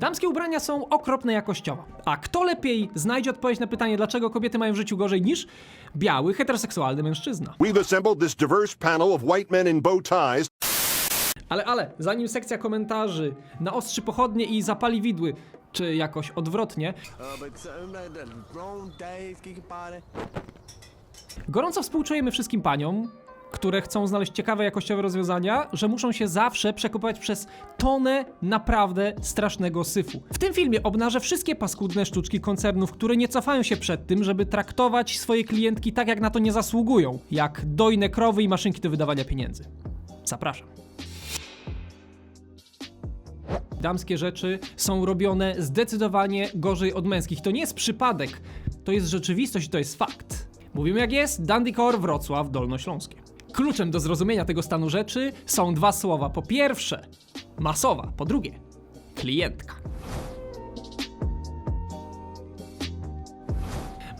Damskie ubrania są okropne jakościowo. A kto lepiej znajdzie odpowiedź na pytanie, dlaczego kobiety mają w życiu gorzej niż biały, heteroseksualny mężczyzna? We've assembled this diverse panel of white men in bow ties Ale, ale, zanim sekcja komentarzy naostrzy pochodnie i zapali widły, czy jakoś odwrotnie, gorąco współczujemy wszystkim paniom, które chcą znaleźć ciekawe jakościowe rozwiązania, że muszą się zawsze przekopać przez tonę naprawdę strasznego syfu. W tym filmie obnażę wszystkie paskudne sztuczki koncernów, które nie cofają się przed tym, żeby traktować swoje klientki tak, jak na to nie zasługują, jak dojne krowy i maszynki do wydawania pieniędzy. Zapraszam. Damskie rzeczy są robione zdecydowanie gorzej od męskich. To nie jest przypadek, to jest rzeczywistość to jest fakt. Mówimy jak jest, Dandikor Wrocław Dolnośląskie. Kluczem do zrozumienia tego stanu rzeczy są dwa słowa. Po pierwsze, masowa, po drugie, klientka.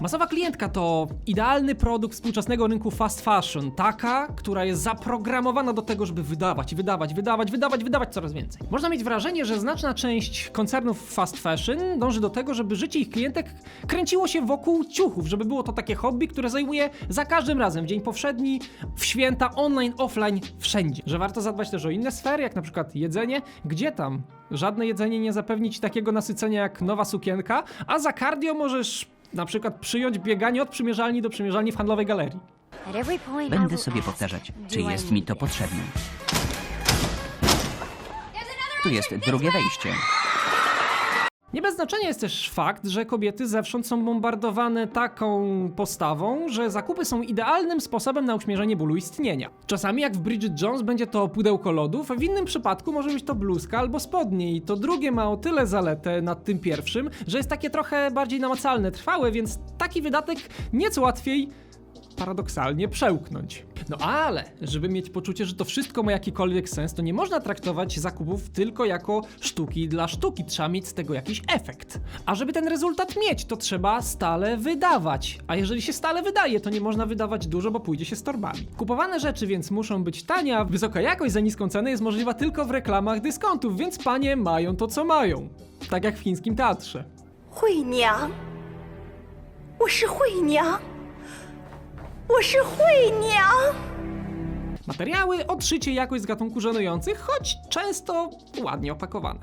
Masowa klientka to idealny produkt współczesnego rynku fast fashion. Taka, która jest zaprogramowana do tego, żeby wydawać, wydawać, wydawać, wydawać, wydawać coraz więcej. Można mieć wrażenie, że znaczna część koncernów fast fashion dąży do tego, żeby życie ich klientek kręciło się wokół ciuchów, żeby było to takie hobby, które zajmuje za każdym razem, w dzień powszedni, w święta, online, offline, wszędzie. Że warto zadbać też o inne sfery, jak na przykład jedzenie. Gdzie tam? Żadne jedzenie nie zapewni ci takiego nasycenia jak nowa sukienka, a za cardio możesz na przykład przyjąć bieganie od przymierzalni do przymierzalni w handlowej galerii. Będę sobie powtarzać, "Do czy jest mi to this?" potrzebne. Tu jest drugie wejście. Nie bez znaczenia jest też fakt, że kobiety zewsząd są bombardowane taką postawą, że zakupy są idealnym sposobem na uśmierzenie bólu istnienia. Czasami jak w Bridget Jones będzie to pudełko lodów, a w innym przypadku może być to bluzka albo spodnie i to drugie ma o tyle zaletę nad tym pierwszym, że jest takie trochę bardziej namacalne, trwałe, więc taki wydatek nieco łatwiej paradoksalnie przełknąć. No ale, żeby mieć poczucie, że to wszystko ma jakikolwiek sens, to nie można traktować zakupów tylko jako sztuki dla sztuki. Trzeba mieć z tego jakiś efekt. A żeby ten rezultat mieć, to trzeba stale wydawać. A jeżeli się stale wydaje, to nie można wydawać dużo, bo pójdzie się z torbami. Kupowane rzeczy więc muszą być tanie, a wysoka jakość za niską cenę jest możliwa tylko w reklamach dyskontów, więc panie mają to, co mają. Tak jak w chińskim teatrze. 惠娘，我是惠娘， 我是惠娘。 Materiały, odszycie, jakość z gatunku żenujących, choć często ładnie opakowane.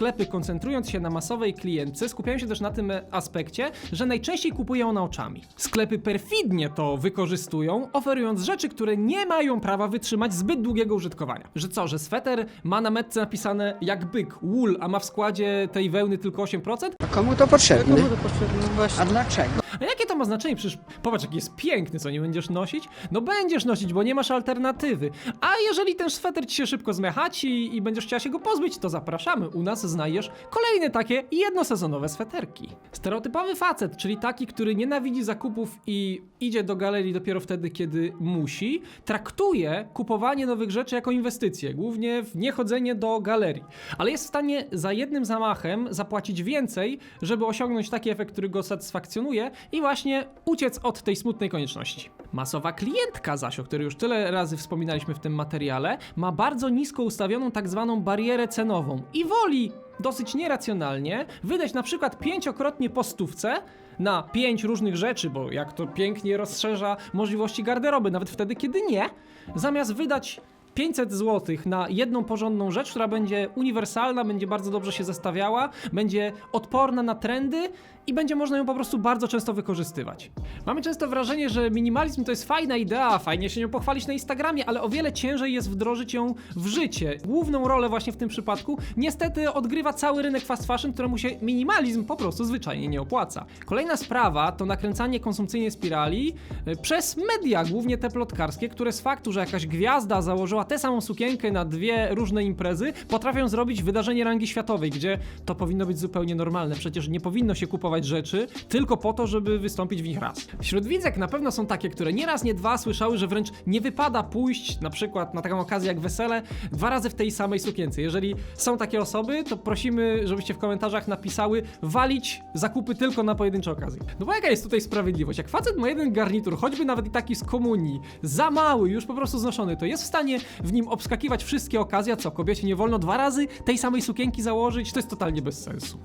Sklepy, koncentrując się na masowej klientce, skupiają się też na tym aspekcie, że najczęściej kupują ona oczami. Sklepy perfidnie to wykorzystują, oferując rzeczy, które nie mają prawa wytrzymać zbyt długiego użytkowania. Że co, że sweter ma na metce napisane jak byk, wool, a ma w składzie tej wełny tylko 8%? Komu to potrzebne? Komu to potrzebne? No Właśnie. A dlaczego? A jakie to ma znaczenie? Przecież popatrz, jaki jest piękny, co nie będziesz nosić? No będziesz nosić, bo nie masz alternatywy. A jeżeli ten sweter ci się szybko zmechaci i będziesz chciała się go pozbyć, to zapraszamy. U nas znajdziesz kolejne takie jednosezonowe sweterki. Stereotypowy facet, czyli taki, który nienawidzi zakupów i idzie do galerii dopiero wtedy, kiedy musi, traktuje kupowanie nowych rzeczy jako inwestycję, głównie w niechodzenie do galerii. Ale jest w stanie za jednym zamachem zapłacić więcej, żeby osiągnąć taki efekt, który go satysfakcjonuje i właśnie uciec od tej smutnej konieczności. Masowa klientka zaś, o której już tyle razy wspominaliśmy w tym materiale, ma bardzo nisko ustawioną tak zwaną barierę cenową i woli dosyć nieracjonalnie wydać na przykład pięciokrotnie po stówce na pięć różnych rzeczy, bo jak to pięknie rozszerza możliwości garderoby, nawet wtedy, kiedy nie, zamiast wydać 500 zł na jedną porządną rzecz, która będzie uniwersalna, będzie bardzo dobrze się zestawiała, będzie odporna na trendy i będzie można ją po prostu bardzo często wykorzystywać. Mamy często wrażenie, że minimalizm to jest fajna idea, fajnie się nią pochwalić na Instagramie, ale o wiele ciężej jest wdrożyć ją w życie. Główną rolę właśnie w tym przypadku niestety odgrywa cały rynek fast fashion, któremu się minimalizm po prostu zwyczajnie nie opłaca. Kolejna sprawa to nakręcanie konsumpcyjnej spirali e, przez media, głównie te plotkarskie, które z faktu, że jakaś gwiazda założyła tę samą sukienkę na dwie różne imprezy, potrafią zrobić wydarzenie rangi światowej, gdzie to powinno być zupełnie normalne. Przecież nie powinno się kupować rzeczy tylko po to, żeby wystąpić w nich raz. Wśród widzek na pewno są takie, które nie raz, nie dwa słyszały, że wręcz nie wypada pójść na przykład na taką okazję jak wesele dwa razy w tej samej sukience. Jeżeli są takie osoby, to prosimy, żebyście w komentarzach napisały walić zakupy tylko na pojedyncze okazje. No bo jaka jest tutaj sprawiedliwość? Jak facet ma jeden garnitur, choćby nawet i taki z komunii, za mały, już po prostu znoszony, to jest w stanie w nim obskakiwać wszystkie okazje, co, kobiecie nie wolno dwa razy tej samej sukienki założyć? To jest totalnie bez sensu.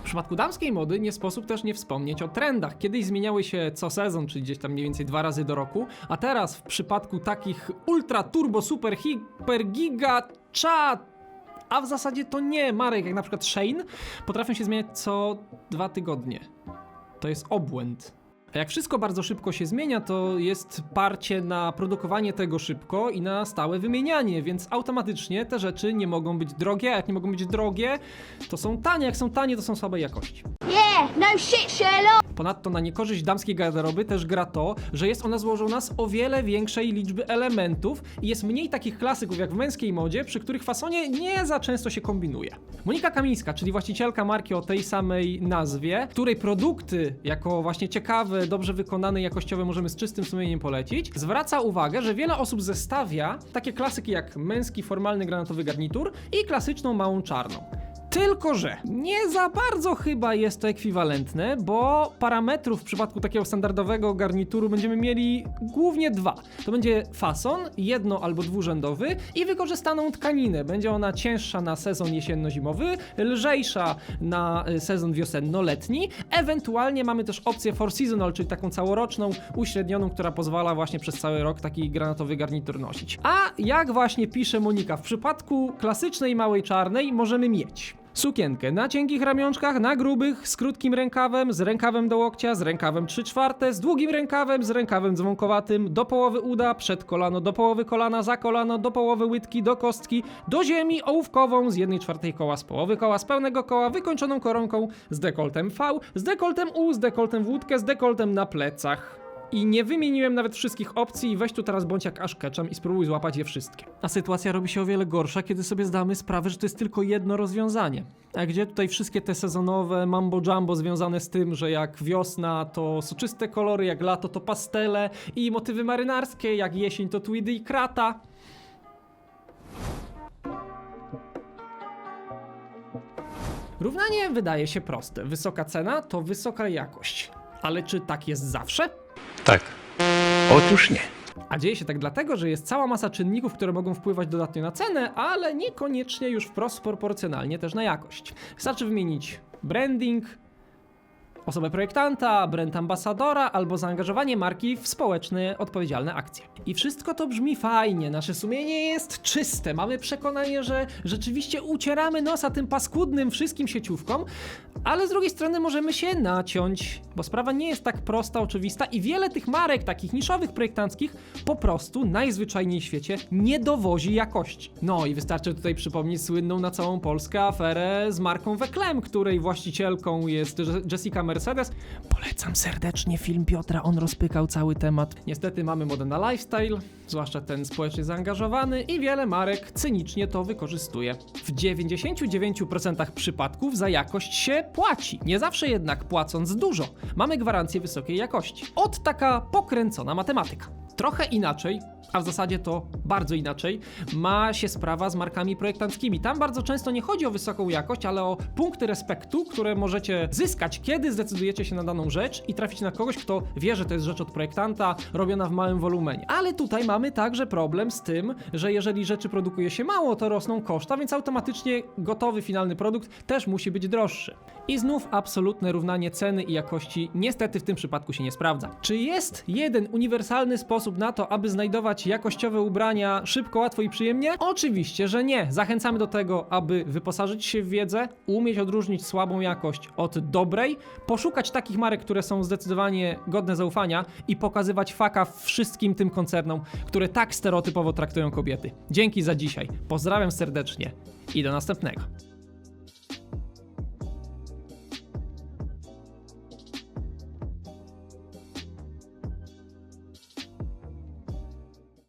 W przypadku damskiej mody nie sposób też nie wspomnieć o trendach. Kiedyś zmieniały się co sezon, czyli gdzieś tam mniej więcej dwa razy do roku, a teraz w przypadku takich ultra, turbo, super, hiper, giga, cza, a w zasadzie to nie marek, jak na przykład Shane, potrafią się zmieniać co dwa tygodnie. To jest obłęd. Jak wszystko bardzo szybko się zmienia, to jest parcie na produkowanie tego szybko i na stałe wymienianie, więc automatycznie te rzeczy nie mogą być drogie, a jak nie mogą być drogie, to są tanie, jak są tanie, to są słabej jakości. No shit, Sherlock. Ponadto na niekorzyść damskiej garderoby też gra to, że jest ona złożona z o wiele większej liczby elementów i jest mniej takich klasyków jak w męskiej modzie, przy których fasonie nie za często się kombinuje. Monika Kamińska, czyli właścicielka marki o tej samej nazwie, której produkty jako właśnie ciekawe, dobrze wykonane i jakościowe możemy z czystym sumieniem polecić, zwraca uwagę, że wiele osób zestawia takie klasyki jak męski formalny granatowy garnitur i klasyczną małą czarną. Tylko, że nie za bardzo chyba jest to ekwiwalentne, bo parametrów w przypadku takiego standardowego garnituru będziemy mieli głównie dwa. To będzie fason, jedno albo dwurzędowy i wykorzystaną tkaninę. Będzie ona cięższa na sezon jesienno-zimowy, lżejsza na y, sezon wiosenno-letni. Ewentualnie mamy też opcję for seasonal, czyli taką całoroczną, uśrednioną, która pozwala właśnie przez cały rok taki granatowy garnitur nosić. A jak właśnie pisze Monika, w przypadku klasycznej małej czarnej możemy mieć Sukienkę na cienkich ramionczkach, na grubych, z krótkim rękawem, z rękawem do łokcia, z rękawem 3 czwarte, z długim rękawem, z rękawem dzwonkowatym, do połowy uda, przed kolano, do połowy kolana, za kolano, do połowy łydki, do kostki, do ziemi, ołówkową, z jednej czwartej koła, z połowy koła, z pełnego koła, wykończoną koronką, z dekoltem V, z dekoltem U, z dekoltem w łódkę, z dekoltem na plecach. I nie wymieniłem nawet wszystkich opcji weź tu teraz bądź jak aż ketchum i spróbuj złapać je wszystkie. A sytuacja robi się o wiele gorsza, kiedy sobie zdamy sprawę, że to jest tylko jedno rozwiązanie. A gdzie tutaj wszystkie te sezonowe mambo jumbo związane z tym, że jak wiosna to soczyste kolory, jak lato to pastele i motywy marynarskie, jak jesień to tweedy i krata. Równanie wydaje się proste. Wysoka cena to wysoka jakość. Ale czy tak jest zawsze? Tak. Otóż nie. A dzieje się tak dlatego, że jest cała masa czynników, które mogą wpływać dodatnio na cenę, ale niekoniecznie już wprost proporcjonalnie też na jakość. Wystarczy wymienić branding, osobę projektanta, brand ambasadora albo zaangażowanie marki w społeczne, odpowiedzialne akcje. I wszystko to brzmi fajnie, nasze sumienie jest czyste, mamy przekonanie, że rzeczywiście ucieramy nosa tym paskudnym wszystkim sieciówkom, ale z drugiej strony możemy się naciąć, bo sprawa nie jest tak prosta, oczywista i wiele tych marek, takich niszowych projektanckich, po prostu najzwyczajniej w świecie nie dowozi jakości. No i wystarczy tutaj przypomnieć słynną na całą Polskę aferę z marką Weklem, której właścicielką jest Je- Jessica Mercedes. Polecam serdecznie film Piotra, on rozpykał cały temat. Niestety mamy modę na lifestyle, zwłaszcza ten społecznie zaangażowany i wiele marek cynicznie to wykorzystuje. W 99% przypadków za jakość się płaci. Nie zawsze jednak płacąc dużo, mamy gwarancję wysokiej jakości. Od taka pokręcona matematyka. Trochę inaczej, a w zasadzie to bardzo inaczej, ma się sprawa z markami projektanckimi. Tam bardzo często nie chodzi o wysoką jakość, ale o punkty respektu, które możecie zyskać, kiedy zdecydujecie się na daną rzecz i trafić na kogoś, kto wie, że to jest rzecz od projektanta, robiona w małym wolumenie. Ale tutaj mamy także problem z tym, że jeżeli rzeczy produkuje się mało, to rosną koszta, więc automatycznie gotowy finalny produkt też musi być droższy. I znów absolutne równanie ceny i jakości niestety w tym przypadku się nie sprawdza. Czy jest jeden uniwersalny sposób na to, aby znajdować jakościowe ubrania szybko, łatwo i przyjemnie? Oczywiście, że nie. Zachęcamy do tego, aby wyposażyć się w wiedzę, umieć odróżnić słabą jakość od dobrej, poszukać takich marek, które są zdecydowanie godne zaufania i pokazywać faka wszystkim tym koncernom, które tak stereotypowo traktują kobiety. Dzięki za dzisiaj. Pozdrawiam serdecznie i do następnego.